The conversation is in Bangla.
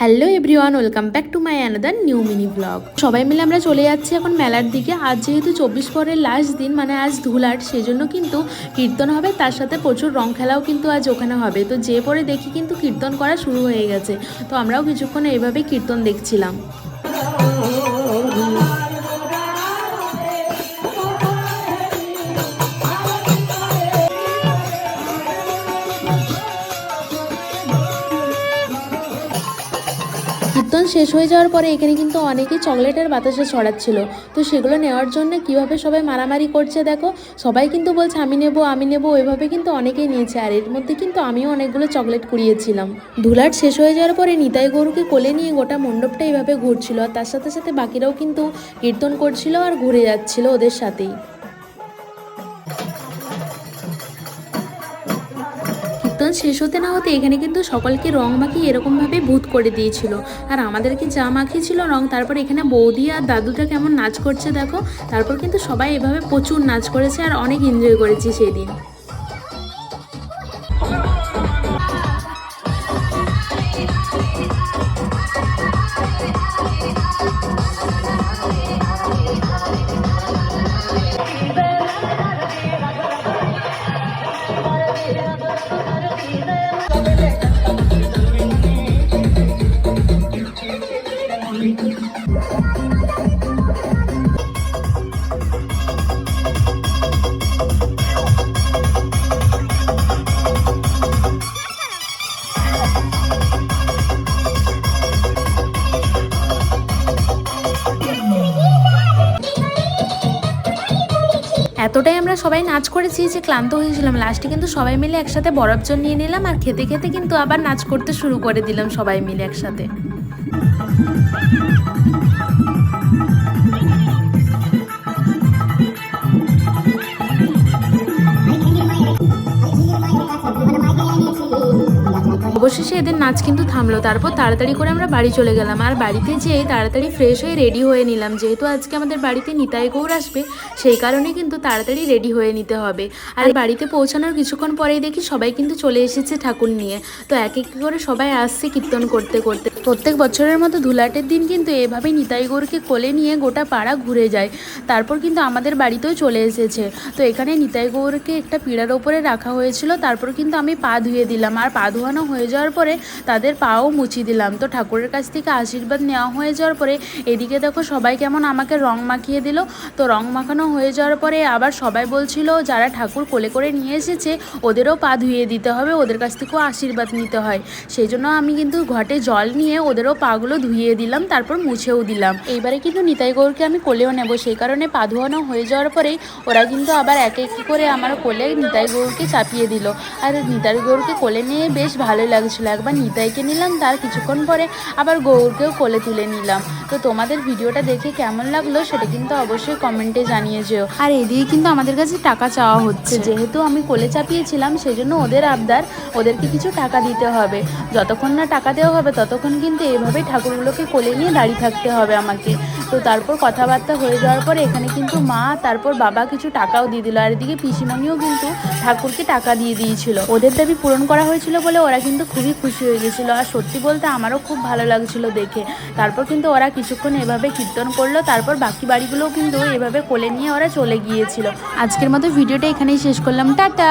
Hello everyone welcome back to my another new mini blog সবাই মিলে আমরা চলে যাচ্ছি এখন মেলার দিকে। আজ যেহেতু চব্বিশ পরের লাস্ট দিন মানে আজ ধুলাট সেই জন্য কিন্তু কীর্তন হবে। তার সাথে প্রচুর রং খেলাও কিন্তু আজ ওখানে হবে। তো যে পরে দেখি কিন্তু কীর্তন করা শুরু হয়ে গেছে। তো আমরাও কিছুক্ষণ এইভাবে কীর্তন দেখছিলাম। কীর্তন শেষ হয়ে যাওয়ার পরে এখানে কিন্তু অনেকেই চকলেটের বাতাসে ছড়াচ্ছিল। তো সেগুলো নেওয়ার জন্য কীভাবে সবাই মারামারি করছে দেখো? সবাই কিন্তু বলছে, আমি নেব আমি নেব। ওইভাবে কিন্তু অনেকেই নিয়েছে। আর এর মধ্যে কিন্তু আমিও অনেকগুলো চকলেট কুড়িয়েছিলাম। ধুলাট শেষ হয়ে যাওয়ার পরে নিতাই গরুকে কোলে নিয়ে গোটা মণ্ডপটা এইভাবে ঘুরছিল। আর তার সাথে সাথে বাকিরাও কিন্তু কীর্তন করছিল আর ঘুরে যাচ্ছিল ওদের সাথেই। শেষ হতে না হতে এখানে কিন্তু সকলকে রং মাখিয়ে এরকমভাবে ভূত করে দিয়েছিল। আর আমাদেরকে যা মাখিয়েছিল রং, তারপর এখানে বৌদি আর দাদুটা কেমন নাচ করছে দেখো। তারপর কিন্তু সবাই এভাবে প্রচুর নাচ করেছে আর অনেক এনজয় করেছি সেই দিন এতটাই আমরা সবাই নাচ করেছি যে ক্লান্ত হয়েছিলাম। লাস্টে কিন্তু সবাই মিলে একসাথে বরফ জল নিয়ে নিলাম আর খেতে খেতে কিন্তু আবার নাচ করতে শুরু করে দিলাম সবাই মিলে একসাথে। অবশেষে এদের নাচ কিন্তু থামলো। তারপর তাড়াতাড়ি করে আমরা বাড়ি চলে গেলাম। আর বাড়িতে যেয়ে তাড়াতাড়ি ফ্রেশ হয়ে রেডি হয়ে নিলাম। যেহেতু আজকে আমাদের বাড়িতে নিতাই গৌর আসবে, সেই কারণে কিন্তু তাড়াতাড়ি রেডি হয়ে নিতে হবে। আর বাড়িতে পৌঁছানোর কিছুক্ষণ পরেই দেখি সবাই কিন্তু চলে এসেছে ঠাকুর নিয়ে। তো এক এক করে সবাই আসছে কীর্তন করতে করতে। প্রত্যেক বছরের মতো ধুলাটের দিন কিন্তু এভাবেই নিতাই গৌরকে কোলে নিয়ে গোটা পাড়া ঘুরে যায়। তারপর কিন্তু আমাদের বাড়িতেও চলে এসেছে। তো এখানে নিতাই গৌরকে একটা পিড়ার ওপরে রাখা হয়েছিল। তারপর কিন্তু আমি পা ধুয়ে দিলাম। আর পা ধোয়ানো হয়ে যাওয়ার পরে তাদের পাও মুছিয়ে দিলাম। তো ঠাকুরের কাছ থেকে আশীর্বাদ নেওয়া হয়ে যাওয়ার পরে এদিকে দেখো সবাই কেমন আমাকে রং মাখিয়ে দিল। তো রং মাখানো হয়ে যাওয়ার পরে আবার সবাই বলছিল, যারা ঠাকুর কোলে করে নিয়ে এসেছে, ওদেরও পা ধুয়ে দিতে হবে, ওদের কাছ থেকেও আশীর্বাদ নিতে হয়। সেই জন্য আমি কিন্তু ঘটে জল নিয়ে ওদেরও পাগুলো ধুইয়ে দিলাম, তারপর মুছেও দিলাম। এইবারে কিন্তু নিতাই গৌরকে আমি কোলেও নেব। সেই কারণে পা ধোয়ানো হয়ে যাওয়ার পরেই ওরা কিন্তু আবার এক এক করে আমার কোলে নিতাই গৌরকে চাপিয়ে দিল। আর নিতাই গৌরকে কোলে নিয়ে বেশ ভালো লাগছিল। একবার নিতাইকে নিলাম, তার কিছুক্ষণ পরে আবার গৌরকেও কোলে তুলে নিলাম। তো তোমাদের ভিডিওটা দেখে কেমন লাগল সেটা কিন্তু অবশ্যই কমেন্টে জানিয়ে যেও। আর এদিকে কিন্তু আমাদের কাছে টাকা চাওয়া হচ্ছে। যেহেতু আমি কোলে চাপিয়েছিলাম সেই জন্য ওদের আবদার, ওদেরকে কিছু টাকা দিতে হবে। যতক্ষণ না টাকা দেওয়া হবে, ততক্ষণ কিন্তু এভাবেই ঠাকুরগুলোকে কোলে নিয়ে দাঁড়িয়ে থাকতে হবে আমাকে। তো তারপর কথাবার্তা হয়ে যাওয়ার পরে এখানে কিন্তু মা, তারপর বাবা কিছু টাকাও দিয়ে দিল। আর এদিকে পিসিমণিও কিন্তু ঠাকুরকে টাকা দিয়ে দিয়েছিল। ওদের দাবি পূরণ করা হয়েছিল বলে ওরা কিন্তু খুবই খুশি হয়ে গেছিল। আর সত্যি বলতে আমারও খুব ভালো লাগছিল দেখে। তারপর কিন্তু ওরা কিছুক্ষণ এভাবে কীর্তন করল, তারপর বাকি বাড়িগুলোও কিন্তু এভাবে কোলে নিয়ে ওরা চলে গিয়েছিল। আজকের মতো ভিডিওটা এখানেই শেষ করলাম। টাটা!